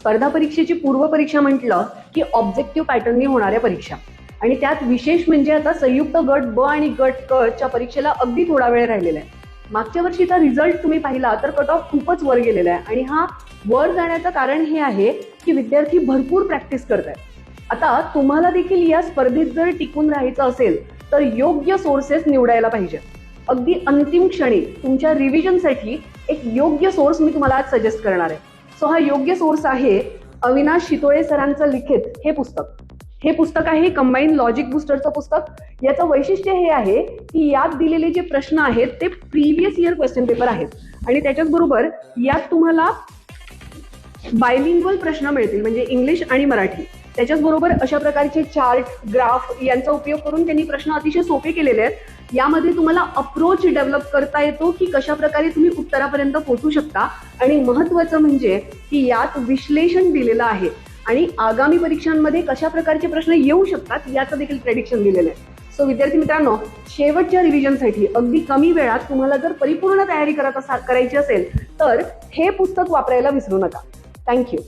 स्पर्धा परीक्षेची पूर्व परीक्षा म्हटलं की ऑब्जेक्टिव्ह पॅटर्ननी होणाऱ्या परीक्षा. आणि त्यात विशेष म्हणजे आता संयुक्त गट ब आणि गट क च्या परीक्षेला अगदी थोडा वेळ राहिलेला आहे. मागच्या वर्षीचा रिझल्ट तुम्ही पाहिला तर कट ऑफ खूपच वर गेलेला आहे. आणि हा वर जाण्याचं कारण हे आहे की विद्यार्थी भरपूर प्रॅक्टिस करत आहेत आता तुम्हाला देखील या स्पर्धेत जर टिकून राहायचं असेल तर योग्य सोर्सेस निवडायला पाहिजे. अगदी अंतिम क्षणी तुमच्या रिव्हिजनसाठी एक योग्य सोर्स मी तुम्हाला आज सजेस्ट करणार आहे. सो हा योग्य सोर्स आहे अविनाश शितोळे सरांचं लिखित हे पुस्तक. हे पुस्तक आहे कंबाईन लॉजिक बुस्टरचं पुस्तक. याचं वैशिष्ट्य हे आहे की यात दिलेले जे प्रश्न आहेत ते प्रिव्हियस इयर क्वेश्चन पेपर आहेत. आणि त्याच्याच बरोबर यात तुम्हाला बायलिंग्वल प्रश्न मिळतील म्हणजे इंग्लिश आणि मराठी. त्याच्याच बरोबर अशा प्रकारचे चार्ट ग्राफ यांचा उपयोग करून त्यांनी प्रश्न अतिशय सोपे केलेले आहेत. यामध्ये तुम्हाला अप्रोच डेव्हलप करता येतो की कशा प्रकारे तुम्ही उत्तरापर्यंत पोहोचू शकता. आणि महत्वाचं म्हणजे की यात विश्लेषण दिलेलं आहे. आणि आगामी परीक्षांमध्ये कशा प्रकारचे प्रश्न येऊ शकतात याचं देखील प्रेडिक्शन दिलेलं आहे. सो विद्यार्थी मित्रांनो शेवटच्या रिव्हिजनसाठी अगदी कमी वेळात तुम्हाला जर परिपूर्ण तयारी करत असा करायची असेल तर हे पुस्तक वापरायला विसरू नका. थँक्यू